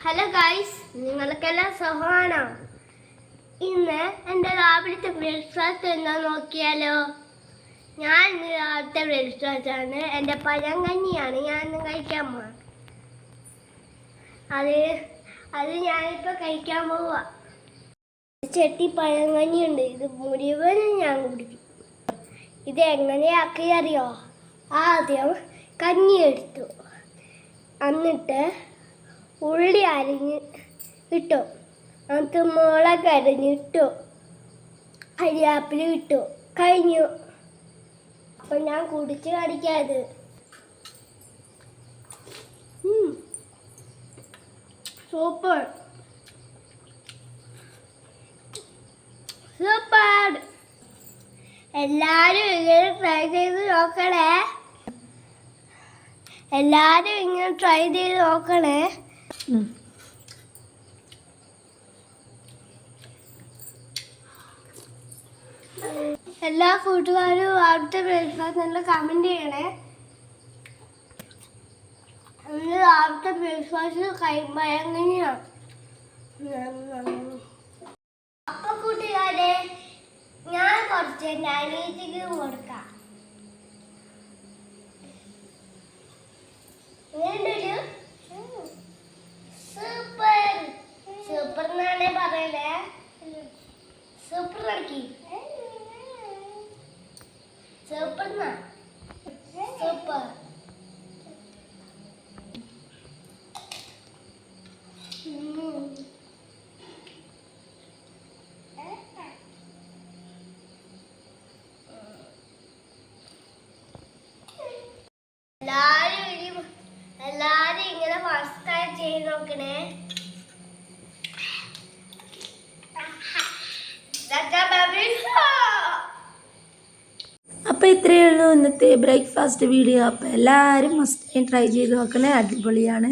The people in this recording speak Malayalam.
ഹലോ ഗൈസ് നിങ്ങൾക്കെല്ലാം സുഖമാണോ? ഇന്ന് എന്റെ രാവിലത്തെ ബ്രേക്ക്ഫാസ്റ്റ് എന്താ നോക്കിയാലോ? ഞാൻ ഇന്ന് രാവിലത്തെ ആണ്. എന്റെ പഴങ്കഞ്ഞിയാണ് ഞാൻ ഇന്ന് കഴിക്കാൻ പോവാ. അത് അത് ഞാനിപ്പോൾ കഴിക്കാൻ പോവാ. ചെട്ടി പഴം കഞ്ഞിയുണ്ട് ഇത് മുഴുവനും ഞാൻ കുടിക്കും. ഇത് എങ്ങനെയാക്കി അറിയോ ആദ്യം കഞ്ഞി എടുത്തു എന്നിട്ട് അരിഞ്ഞ് ഇട്ടു. എന്നിട്ട് മുളക് അരിഞ്ഞിട്ടു കരിയാപ്പിൽ ഇട്ടു. കഴിഞ്ഞു. അപ്പൊ ഞാൻ കുടിച്ച് കടിക്കാത് സൂപ്പർ. സൂപ്പർ. എല്ലാരും ഇങ്ങനെ ട്രൈ ചെയ്ത് നോക്കണേ. എല്ലാരും ഇങ്ങനെ ട്രൈ ചെയ്ത് നോക്കണേ. എല്ലാ കൂട്ടുകാരും അവിടുത്തെ ബ്രേക്ക്ഫാസ്റ്റ് നല്ല കമന്റ് ചെയ്യണേ. ഇന്ന് അവിടുത്തെ ബ്രേക്ക്ഫാസ്റ്റ് കഴിയുമ്പോൾ എങ്ങനെയാണ് അപ്പൊ കൂട്ടുകാരെ ഞാൻ കുറച്ച് എന്റെ കൊടുക്കാം? സൂപ്പർ സൂപ്പർ എന്നാണേ പറയണേ. സൂപ്പർ നടക്കി സൂപ്പർ സൂപ്പർ. എല്ലാരും എല്ലാരും ഇങ്ങനെ ഫസ്റ്റ് ആയിട്ട് ചെയ്ത് നോക്കണേ അപ്പോൾ ഇത്രയേ ഉള്ളൂ ഇന്നത്തെ ബ്രേക്ക്ഫാസ്റ്റ് വീഡിയോ. അപ്പോൾ എല്ലാവരും മസ്റ്റ് ട്രൈ ചെയ്ത് നോക്കണേ. അടിപൊളിയാണ്.